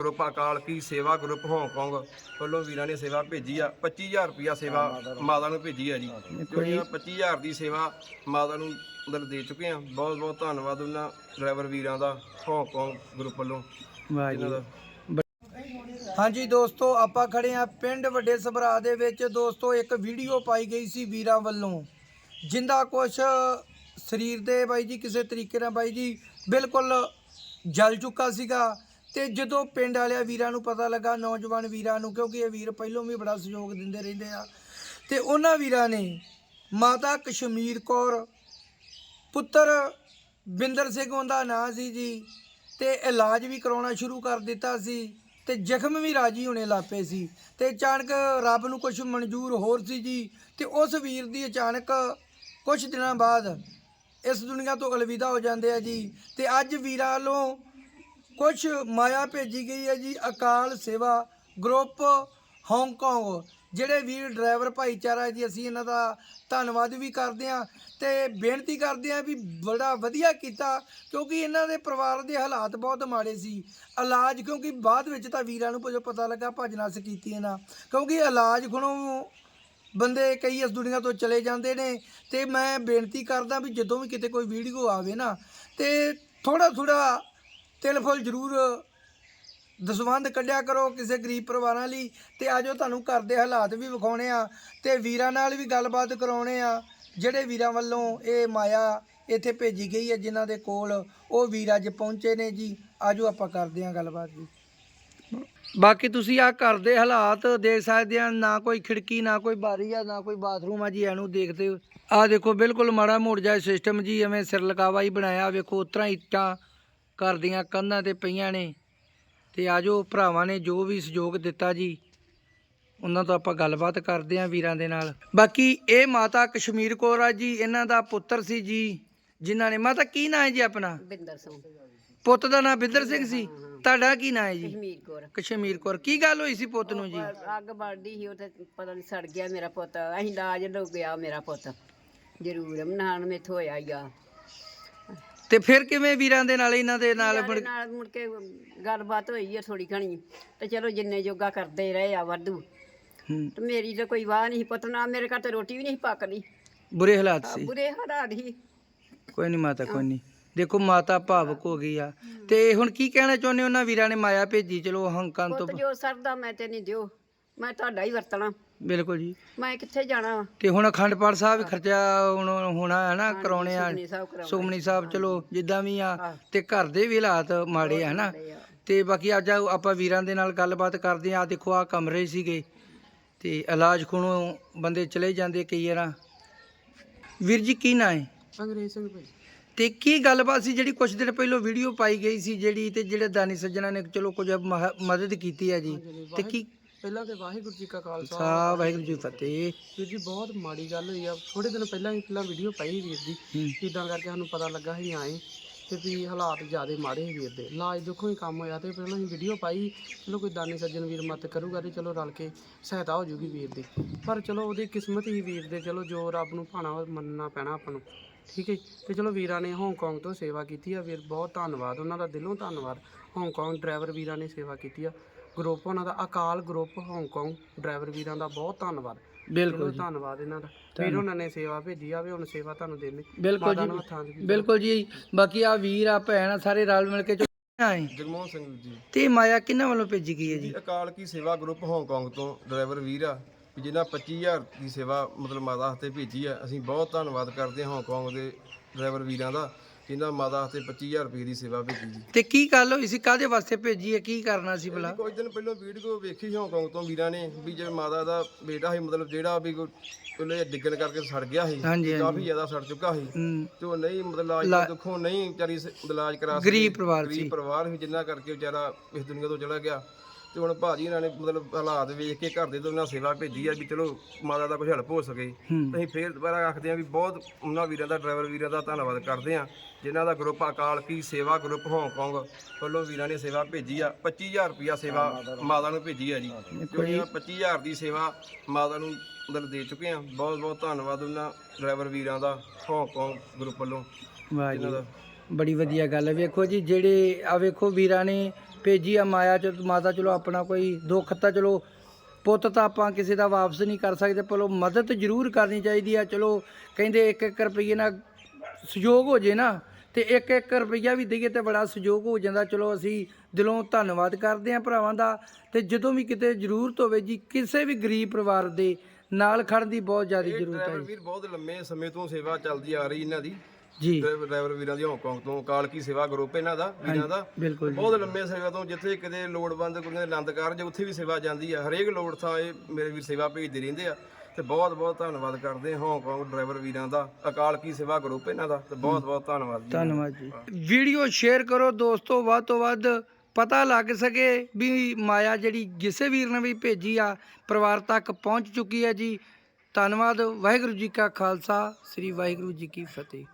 Group ਅਕਾਲ ਕੀ ਸੇਵਾ group Hong Kong ਵੱਲੋਂ ਵੀਰਾਂ ਨੇ ਸੇਵਾ ਭੇਜੀ ਆ। 25000 ਰੁਪਿਆ ਸੇਵਾ ਮਾਤਾ ਨੂੰ ਭੇਜੀ ਆ ਜੀ। ਜੋ ਇਹਨਾਂ 25000 ਦੀ ਸੇਵਾ ਮਾਤਾ ਨੂੰ ਮਤਲਬ ਦੇ ਚੁੱਕੇ ਆ। ਬਹੁਤ ਬਹੁਤ ਧੰਨਵਾਦ ਉਹਨਾਂ ਡਰਾਈਵਰ ਵੀਰਾਂ ਦਾ ਹਾਂਗਕਾਂਗ ਗਰੁੱਪ ਵੱਲੋਂ। ਦਾ। ਹਾਂਜੀ ਦੋਸਤੋ ਆਪਾਂ ਖੜੇ ਆ ਪਿੰਡ ਵੱਡੇ ਸਭਰਾ ਦੇ ਵਿੱਚ। ਦੋਸਤੋ ਇੱਕ ਵੀਡੀਓ ਪਾਈ ਗਈ ਸੀ ਵੀਰਾਂ ਵੱਲੋਂ। ਜਿੰਦਾ ਕੁਛ ਸਰੀਰ ਦੇ ਬਾਈ ਜੀ ਕਿਸੇ ਤਰੀਕੇ ਨਾਲ ਬਾਈ ਜੀ ਬਿਲਕੁਲ ਜਲ ਚੁੱਕਾ ਸੀਗਾ। ਤੇ ਜਦੋਂ ਪਿੰਡ ਵਾਲਿਆਂ ਵੀਰਾਂ ਨੂੰ ਪਤਾ ਲੱਗਾ, ਨੌਜਵਾਨ ਵੀਰਾਂ ਨੂੰ, ਕਿਉਂਕਿ ਇਹ ਵੀਰ ਪਹਿਲੋਂ ਵੀ ਬੜਾ ਸਹਿਯੋਗ ਦਿੰਦੇ ਰਹਿੰਦੇ ਆ, ਤੇ ਉਹਨਾਂ ਵੀਰਾਂ ਨੇ ਮਾਤਾ ਕਸ਼ਮੀਰ ਕੌਰ, ਪੁੱਤਰ ਬਿੰਦਰ ਸਿੰਘ ਉਹਦਾ ਨਾਂ ਸੀ ਜੀ, ਤੇ ਇਲਾਜ ਵੀ ਕਰਾਉਣਾ ਸ਼ੁਰੂ ਕਰ ਦਿੱਤਾ ਸੀ, ਤੇ ਜ਼ਖਮ ਵੀ ਰਾਜੀ ਹੋਣੇ ਲੱਪੇ ਸੀ, ਤੇ ਅਚਾਨਕ ਰੱਬ ਨੂੰ ਕੁਝ ਮਨਜ਼ੂਰ ਹੋਰ ਸੀ ਜੀ, ਤੇ ਉਸ ਵੀਰ ਦੀ ਅਚਾਨਕ ਕੁਝ ਦਿਨਾਂ ਬਾਅਦ ਇਸ ਦੁਨੀਆ ਤੋਂ ਅਲਵਿਦਾ ਹੋ ਜਾਂਦੇ ਆ ਜੀ, ਤੇ ਅੱਜ ਵੀਰਾਂ ਵੱਲੋਂ ਕੁਝ ਮਾਇਆ ਭੇਜੀ ਗਈ ਹੈ ਜੀ, ਅਕਾਲ ਸੇਵਾ ਗਰੁੱਪ ਹਾਂਗਕਾਂਗ ਜਿਹੜੇ ਵੀਰ ਡਰਾਈਵਰ ਭਾਈਚਾਰਾ ਜੀ, ਅਸੀਂ ਇਹਨਾਂ ਦਾ ਧੰਨਵਾਦ ਵੀ ਕਰਦੇ ਹਾਂ ਤੇ ਬੇਨਤੀ ਕਰਦੇ ਹਾਂ ਵੀ ਬੜਾ ਵਧੀਆ ਕੀਤਾ, ਕਿਉਂਕਿ ਇਹਨਾਂ ਦੇ ਪਰਿਵਾਰ ਦੇ ਹਾਲਾਤ ਬਹੁਤ ਮਾੜੇ ਸੀ। ਇਲਾਜ, ਕਿਉਂਕਿ ਬਾਅਦ ਵਿੱਚ ਤਾਂ ਵੀਰਾਂ ਨੂੰ ਜਦੋਂ ਪਤਾ ਲੱਗਾ ਭੱਜ ਨੱਸ ਕੀਤੀ ਇਹਨਾਂ, ਕਿਉਂਕਿ ਇਲਾਜ ਖਣੋਂ ਬੰਦੇ ਕਈ ਇਸ ਦੁਨੀਆ ਤੋਂ ਚਲੇ ਜਾਂਦੇ ਨੇ ਤੇ ਮੈਂ ਬੇਨਤੀ ਕਰਦਾ ਵੀ ਜਦੋਂ ਵੀ ਕਿਤੇ ਕੋਈ ਵੀਡੀਓ ਆਵੇ ਨਾ, ਤੇ ਥੋੜਾ ਥੋੜਾ ਤਿਲ ਫੁੱਲ ਜ਼ਰੂਰ ਦਸਵੰਧ ਕੱਢਿਆ ਕਰੋ ਕਿਸੇ ਗਰੀਬ ਪਰਿਵਾਰਾਂ ਲਈ ਤੇ ਆਜੋ ਤੁਹਾਨੂੰ ਘਰ ਦੇ ਹਾਲਾਤ ਵੀ ਵਿਖਾਉਣੇ ਆ ਤੇ ਵੀਰਾਂ ਨਾਲ ਵੀ ਗੱਲਬਾਤ ਕਰਾਉਣੇ ਆ। ਜਿਹੜੇ ਵੀਰਾਂ ਵੱਲੋਂ ਇਹ ਮਾਇਆ ਇੱਥੇ ਭੇਜੀ ਗਈ ਹੈ ਜਿਨ੍ਹਾਂ ਦੇ ਕੋਲ ਉਹ ਵੀਰ ਅੱਜ ਪਹੁੰਚੇ ਨੇ ਜੀ। ਆਜੋ ਆਪਾਂ ਕਰਦੇ ਆ ਗੱਲਬਾਤ ਜੀ। ਬਾਕੀ ਤੁਸੀਂ ਆ ਘਰ ਦੇ ਹਾਲਾਤ ਦੇਖ ਸਕਦੇ ਆ, ਨਾ ਕੋਈ ਖਿੜਕੀ, ਨਾ ਕੋਈ ਬਾਰੀ ਆ, ਨਾ ਕੋਈ ਬਾਥਰੂਮ ਆ ਜੀ, ਇਹਨੂੰ ਦੇਖਦੇ ਹੋ। ਆ ਦੇਖੋ, ਬਿਲਕੁਲ ਮਾੜਾ ਮੋੜ ਜਾਏ ਸਿਸਟਮ ਜੀ, ਐਵੇਂ ਸਿਰ ਲਗਾਵਾ ਹੀ ਬਣਾਇਆ। ਵੇਖੋ ਉਤਰਾ ਇੱਟਾਂ ਘਰ ਦੀਆਂ ਕੰਧਾਂ ਤੇ ਪਈਆਂ ਨੇ ਤੇ ਆਜੋ ਭਰਾਵਾਂ ਨੇ ਜੋ ਵੀ ਸਹਿਯੋਗ ਦਿੱਤਾ ਜੀ ਉਹਨਾਂ ਤੋਂ ਆਪਾਂ ਗੱਲਬਾਤ ਕਰਦੇ ਆਂ ਵੀਰਾਂ ਦੇ ਨਾਲ। ਬਾਕੀ ਇਹ ਮਾਤਾ ਕਸ਼ਮੀਰ ਕੌਰ ਆ ਜੀ ਇਹਨਾਂ ਦਾ ਪੁੱਤਰ ਸੀ ਜੀ ਜਿਨ੍ਹਾਂ ਨੇ ਮਾਤਾ ਕੀ ਨਾਂ ਹੈ ਜੀ ਆਪਣਾ? ਬਿੰਦਰ ਸਿੰਘ। ਪੁੱਤ ਦਾ ਨਾਂ ਬਿੰਦਰ ਸਿੰਘ ਸੀ? ਤੁਹਾਡਾ ਕੀ ਨਾਂ ਹੈ ਜੀ? ਕਸ਼ਮੀਰ ਕੋਰ। ਕਸ਼ਮੀਰ ਕੌਰ। ਕੀ ਗੱਲ ਹੋਈ ਸੀ ਪੁੱਤ ਨੂੰ ਜੀ? ਅੱਗ ਬਲਦੀ ਸੀ ਉਹ ਤੇ ਪਤਾ ਨਹੀਂ ਸੜ ਗਿਆ ਮੇਰਾ ਪੁੱਤ। ਅਸੀਂ ਲਾਜ ਲੋ ਗਿਆ ਮੇਰਾ ਪੁੱਤ। ਜ਼ਰੂਰ ਮਨਾਣ ਮੇਥੋਂ ਹੋਇਆ ਹੀ ਆ। ਤੇ ਫਿਰ ਕਿਵੇਂ ਵੀਰਾਂ ਦੇ ਨਾਲ ਇਹਨਾਂ ਦੇ ਨਾਲ ਨਾਲ ਨਾਲ ਮੁੜ ਕੇ ਗੱਲਬਾਤ ਹੋਈ ਆ ਥੋੜੀ ਘਣੀ। ਤੇ ਚਲੋ ਜਿੰਨੇ ਜੋਗਾ ਕਰਦੇ ਰਹੇ ਆ ਵਾਧੂ। ਹੂੰ, ਤੇ ਮੇਰੀ ਤਾਂ ਕੋਈ ਵਾਹ ਨਹੀਂ ਪੁੱਤ ਨਾ ਮੇਰੇ ਘਰ ਤੇ ਰੋਟੀ ਵੀ ਨਹੀਂ ਪੱਕਦੀ। ਬੁਰੇ ਹਾਲਾਤ ਸੀ। ਬੁਰੇ ਹਾਲਾਤ ਸੀ। ਕੋਈ ਨਹੀਂ ਮਾਤਾ ਕੋਈ ਨਹੀਂ। ਦੇਖੋ ਮਾਤਾ ਭਾਵਕ ਹੋ ਗਈ ਆ। ਤੇ ਹੁਣ ਕੀ ਕਹਿਣਾ ਚਾਹੁੰਦੇ ਹੋ? ਉਹਨਾਂ ਵੀਰਾਂ ਨੇ ਮਾਇਆ ਭੇਜੀ। ਚਲੋ ਹੰਕਾਂ ਤੋਂ ਪੁੱਤ ਜੋ ਸਰਦਾ ਮੈਂ ਤੇ ਨਹੀਂ ਦਿਓ। ਮੈਂ ਤੁਹਾਡਾ ਹੀ ਵਰਤਣਾ। ਬਿਲਕੁਲ ਜੀ। ਮੈਂ ਕਿੱਥੇ ਜਾਣਾ ਵਾ? ਤੇ ਹੁਣ ਅਖੰਡ ਪਾਠ ਸਾਹਿਬ ਖਰਚਾ ਹੁਣ ਹੋਣਾ ਹੈ ਨਾ ਕਰਾਉਣੇ ਆ। ਸੁਖਮਨੀ ਸਾਹਿਬ ਕਰਾਉਣਾ। ਸੁਖਮਨੀ ਸਾਹਿਬ ਚਲੋ ਜਿੱਦਾਂ ਵੀ ਆ ਤੇ ਘਰ ਦੇ ਵੀ ਹਾਲਾਤ ਮਾੜੇ ਆ ਨਾ ਤੇ ਬਾਕੀ ਅੱਜ ਆ- ਆਪਾਂ ਵੀਰਾਂ ਦੇ ਨਾਲ ਗੱਲਬਾਤ ਕਰਦੇ ਆ। ਦੇਖੋ ਆ ਕਮਰੇ ਸੀਗੇ। ਤੇ ਇਲਾਜ ਖੁਣੋਂ ਬੰਦੇ ਚਲੇ ਜਾਂਦੇ ਕਈ ਵਾਰਾਂ। ਵੀਰ ਜੀ ਕੀ ਨਾਂ ਹੈ? ਅੰਗਰੇਜ਼ ਸਿੰਘ ਭਾਈ। ਤੇ ਕੀ ਗੱਲਬਾਤ ਸੀ ਜਿਹੜੀ ਕੁਝ ਦਿਨ ਪਹਿਲਾਂ ਵੀਡੀਓ ਪਾਈ ਗਈ ਸੀ ਜਿਹੜੀ ਤੇ ਜਿਹੜੇ ਦਾਨੀ ਸੱਜਣਾ ਨੇ ਚਲੋ ਕੁਝ ਮਹ- ਮਦਦ ਕੀਤੀ ਹੈ ਜੀ। ਤੇ ਕੀ ਪਹਿਲਾਂ ਤੇ ਵਾਹਿਗੁਰੂ ਜੀ ਕਾ ਖਾਲਸਾ। ਸਾ ਵਾਹਿਗੁਰੂ ਜੀ ਕੀ ਫਤਿਹ। ਵੀਰ ਜੀ ਬਹੁਤ ਮਾੜੀ ਗੱਲ ਹੋਈ ਆ। ਥੋੜੇ ਦਿਨ ਪਹਿਲਾਂ ਹੀ ਪਹਿਲਾਂ ਵੀਡੀਓ ਪਾਈ ਸੀ ਵੀਰ ਹੂੰ। ਇਦਾਂ ਕਰਕੇ ਸਾਨੂੰ ਪਤਾ ਲੱਗਾ ਸੀ ਆਏ ਤੇ ਵੀ ਹਾਲਾਤ ਜ਼ਿਆਦੇ ਮਾੜੇ ਸੀ ਵੀਰ ਦੇ। ਇਲਾਜ ਦੁੱਖੋਂ ਹੀ ਕੰਮ ਹੋਇਆ ਤੇ ਪਹਿਲਾਂ ਹੀ ਵੀਡੀਓ ਪਾਈ ਚਲੋ ਕੋਈ ਦਾਨੀ ਸੱਜਣ ਵੀਰ ਮਦਦ ਕਰੂਗਾ ਤੇ ਚਲੋ ਰਲ ਕੇ ਸਹਾਇਤਾ ਹੋ ਜੂਗੀ ਵੀਰ ਦੀ। ਪਰ ਚਲੋ ਉਹਦੀ ਕਿਸਮਤ ਹੀ ਵੀਰ ਦੇ ਚਲੋ ਜੋ ਰੱਬ ਨੂੰ ਭਾਣਾ ਉਹ ਮੰਨਣਾ ਪੈਣਾ ਆਪਾਂ ਨੂੰ। ਠੀਕ ਹੈ। ਤੇ ਚਲੋ ਵੀਰਾਂ ਨੇ ਹਾਂਗਕਾਂਗ ਤੋਂ ਸੇਵਾ ਕੀਤੀ ਆ। ਵੀਰ ਬਹੁਤ ਧੰਨਵਾਦ। ਉਹਨਾਂ ਦਾ ਦਿਲੋਂ ਧੰਨਵਾਦ। ਹਾਂਗਕਾਂਗ ਡਰਾਈਵਰ ਵੀਰਾਂ ਨੇ ਸੇਵਾ ਕੀਤੀ ਆ। ਗਰੁੱਪ ਉਹਨਾਂ ਦਾ Akal group Hong Kong driver ਵੀਰਾਂ ਦਾ ਬਹੁਤ ਧੰਨਵਾਦ। ਬਿਲਕੁਲ ਚਲੋ ਧੰਨਵਾਦ ਇਹਨਾਂ ਦਾ। ਵੀਰ ਉਹਨਾਂ ਨੇ ਸੇਵਾ ਭੇਜੀ ਆਵੇ ਹੁਣ ਸੇਵਾ ਤੁਹਾਨੂੰ ਦੇਣੀ। ਬਿਲਕੁਲ ਜੀ। ਵੀ ਬਿਲਕੁਲ ਜੀ। ਬਾਕੀ ਆ ਵੀਰ ਆ ਭੈਣ ਆ ਸਾਰੇ ਰਲ ਮਿਲ ਕੇ ਆਏ? ਜਗਮੋਹਨ ਸਿੰਘ ਜੀ। ਤੇ ਮਾਇਆ ਕਿਹਨਾਂ ਵੱਲੋਂ ਭੇਜੀ ਗਈ ਹੈ ਜੀ? ਜੀ ਅਕਾਲ ਕੀ ਸੇਵਾ ਗਰੁੱਪ ਹਾਂਗਕਾਂਗ ਤੋਂ ਡਰਾਈਵਰ ਵੀਰ ਆ ਵੀ ਜਿਨ੍ਹਾਂ 25000 ਦੀ ਸੇਵਾ ਮਤਲਬ ਮਾਤਾ ਹੱਥੇ ਭੇਜੀ ਆ। ਅਸੀਂ ਬਹੁਤ ਧੰਨਵਾਦ ਕਰਦੇ ਹਾਂ ਹਾਂਗਕਾਂਗ ਦੇ ਡਰਾਈਵਰ ਵੀਰਾਂ ਦਾ। ਜਿਨ੍ਹਾਂ ਮਾਤਾ ਹੱਥੇ 25000 ਰੁਪਏ ਦੀ ਸੇਵਾ ਭੇਜੀ ਜੀ। ਤੇ ਕੀ ਗੱਲ ਹੋਈ ਸੀ? ਕਾਦੇ ਵਾਸਤੇ ਭੇਜੀ ਹੈ? ਕੀ ਕਰਨਾ ਸੀ ਭਲਾ? ਕੁਝ ਦਿਨ ਪਹਿਲਾਂ ਵੀਡੀਓ ਵੇਖੀ ਹਾਂਗਕਾਂਗ ਤੋਂ ਵੀਰਾਂ ਨੇ ਵੀ ਜੇ ਮਾਤਾ ਦਾ ਬੇਟਾ ਸੀ ਮਤਲਬ ਜਿਹੜਾ ਵੀ ਉਹਨੇ ਡਿੱਗਣ ਕਰਕੇ ਸੜ ਗਿਆ ਸੀ ਹਾਂਜੀ ਹਾਂਜੀ ਕਾਫੀ ਜ਼ਿਆਦਾ ਸੜ ਚੁੱਕਾ ਸੀ। ਹੂੰ, ਤੇ ਉਹ ਨਹੀਂ ਮਤਲਬ ਇਲਾਜ ਤੋਂ ਦੁੱਖੋਂ ਨਹੀਂ ਵਿਚਾਰੀ ਸ- ਇਲਾਜ ਕਰਾ ਗਰੀਬ ਪਰਿਵਾਰ ਸੀ। ਗਰੀਬ ਪਰਿਵਾਰ ਸੀ ਜਿੰਨਾ ਕਰਕੇ ਵਿਚਾਰਾ ਇਸ ਦੁਨੀਆ ਤੋਂ ਚਲਾ ਗਿਆ। ਤੇ ਹੁਣ ਭਾਜੀ ਇਹਨਾਂ ਨੇ ਮਤਲਬ ਹਾਲਾਤ ਵੇਖ ਕੇ ਘਰ ਦੇ ਤੋਂ ਉਹਨਾਂ ਸੇਵਾ ਭੇਜੀ ਆ ਵੀ ਚਲੋ ਮਾਤਾ ਦਾ ਕੁਝ ਹੈਲਪ ਹੋ ਸਕੇ। ਅਸੀਂ ਫੇਰ ਦੁਬਾਰਾ ਆਖਦੇ ਆ ਵੀ ਬਹੁਤ ਉਹਨਾਂ ਵੀਰਾਂ ਦਾ ਡਰਾਈਵਰ ਵੀਰਾਂ ਦਾ ਧੰਨਵਾਦ ਕਰਦੇ ਆ ਜਿਨ੍ਹਾਂ ਦਾ ਗਰੁੱਪ ਅਕਾਲ ਕੀ ਸੇਵਾ ਗਰੁੱਪ ਹਾਂਗਕਾਂਗ ਵੱਲੋਂ ਵੀਰਾਂ ਨੇ ਸੇਵਾ ਭੇਜੀ ਆ। 25000 ਰੁਪਿਆ ਸੇਵਾ ਮਾਤਾ ਨੂੰ ਭੇਜੀ ਆ ਜੀ। ਇਹਨਾਂ 25000 ਦੀ ਸੇਵਾ ਮਾਤਾ ਨੂੰ ਮਤਲਬ ਦੇ ਚੁੱਕੇ ਆ ਬਹੁਤ ਬਹੁਤ ਧੰਨਵਾਦ ਉਹਨਾਂ ਡਰਾਈਵਰ ਵੀਰਾਂ ਦਾ ਹਾਂਗਕਾਂਗ ਗਰੁੱਪ ਵੱਲੋਂ। ਵਾਹ ਜੀ। ਇਹਨਾਂ ਬੜੀ ਵਧੀਆ ਗੱਲ ਹੈ ਵੇਖੋ ਜੀ ਜਿਹੜੇ ਆ ਵੇਖੋ ਵੀਰਾਂ ਨੇ ਭੇਜੀ ਆ ਮਾਇਆ ਚ, ਮਾਤਾ ਚਲੋ ਆਪਣਾ ਕੋਈ ਦੁੱਖ ਤਾਂ ਚਲੋ ਪੁੱਤ ਤਾਂ ਆਪਾਂ ਕਿਸੇ ਦਾ ਵਾਪਸ ਨਹੀਂ ਕਰ ਸਕਦੇ, ਪਰ ਉਹ ਮਦਦ ਜ਼ਰੂਰ ਕਰਨੀ ਚਾਹੀਦੀ ਆ। ਚਲੋ ਕਹਿੰਦੇ ਇੱਕ ਇੱਕ ਰੁਪਈਏ ਨਾਲ ਸਹਿਯੋਗ ਹੋ ਜੇ ਨਾ, ਤੇ ਇੱਕ ਇੱਕ ਰੁਪਈਆ ਵੀ ਦਈਏ ਤੇ ਬੜਾ ਸਹਿਯੋਗ ਹੋ ਜਾਂਦਾ। ਚਲੋ ਅਸੀਂ ਦਿਲੋਂ ਧੰਨਵਾਦ ਕਰਦੇ ਆ ਭਰਾਵਾਂ ਦਾ, ਤੇ ਜਦੋਂ ਵੀ ਕਿਤੇ ਜ਼ਰੂਰਤ ਹੋਵੇ ਜੀ, ਕਿਸੇ ਵੀ ਗਰੀਬ ਪਰਿਵਾਰ ਦੇ ਨਾਲ ਖੜਨ ਦੀ ਬਹੁਤ ਜ਼ਿਆਦਾ ਜ਼ਰੂਰਤ ਹੈ ਡਰਾਈਵਰ ਵੀਰ ਬਹੁਤ ਲੰਮੇ ਸਮੇਂ ਤੋਂ ਸੇਵਾ ਚੱਲਦੀ ਆ ਰਹੀ ਇਹਨਾਂ ਦੀ। ਜੀ। ਡਰਾਈਵਰ ਡਰਾਈਵਰ ਵੀਰਾਂ ਦੀ ਹਾਂਗਕਾਂਗ ਤੋਂ ਕਾਲਕੀ ਸੇਵਾ ਗਰੁੱਪ ਇਹਨਾਂ ਦਾ ਵੀਰਾਂ ਦਾ। ਬਿਲਕੁਲ ਬਹੁਤ ਲੰਮੇ ਸੇਵਾ ਤੋਂ ਜਿੱਥੇ ਕਿਤੇ ਲੋੜਵੰਦ ਕੁੜੀਆਂ ਦੇ ਆਨੰਦ ਕਾਰਜ ਉੱਥੇ ਵੀ ਸੇਵਾ ਜਾਂਦੀ ਆ। ਹਰੇਕ ਲੋੜ ਥਾਂ ਇਹ ਮੇਰੇ ਵੀਰ ਸੇਵਾ ਭੇਜਦੇ ਰਹਿੰਦੇ ਆ। ਤੇ ਬਹੁਤ ਬਹੁਤ ਧੰਨਵਾਦ ਕਰਦੇ ਹਾਂ ਹਾਂਗਕਾਂਗ ਡਰਾਈਵਰ ਵੀਰਾਂ ਦਾ ਅਕਾਲ ਕੀ ਸੇਵਾ ਗਰੁੱਪ ਇਹਨਾਂ ਦਾ। ਤੇ ਬਹੁਤ ਬਹੁਤ ਧੰਨਵਾਦ ਜੀ। ਧੰਨਵਾਦ ਜੀ। ਵੀਡੀਓ ਸ਼ੇਅਰ ਕਰੋ ਦੋਸਤੋ ਵੱਧ ਤੋਂ ਵੱਧ ਪਤਾ ਲੱਗ ਸਕੇ ਵੀ ਮਾਇਆ ਜਿਹੜੀ ਕਿਸੇ ਵੀਰ ਨੇ ਵੀ ਭੇਜੀ ਆ, ਪਰਿਵਾਰ ਤੱਕ ਪਹੁੰਚ ਚੁੱਕੀ ਹੈ ਜੀ। ਧੰਨਵਾਦ, ਵਾਹਿਗੁਰੂ ਜੀ ਕਾ ਖਾਲਸਾ, ਸ੍ਰੀ ਵਾਹਿਗੁਰੂ ਜੀ ਕੀ ਫਤਿਹ।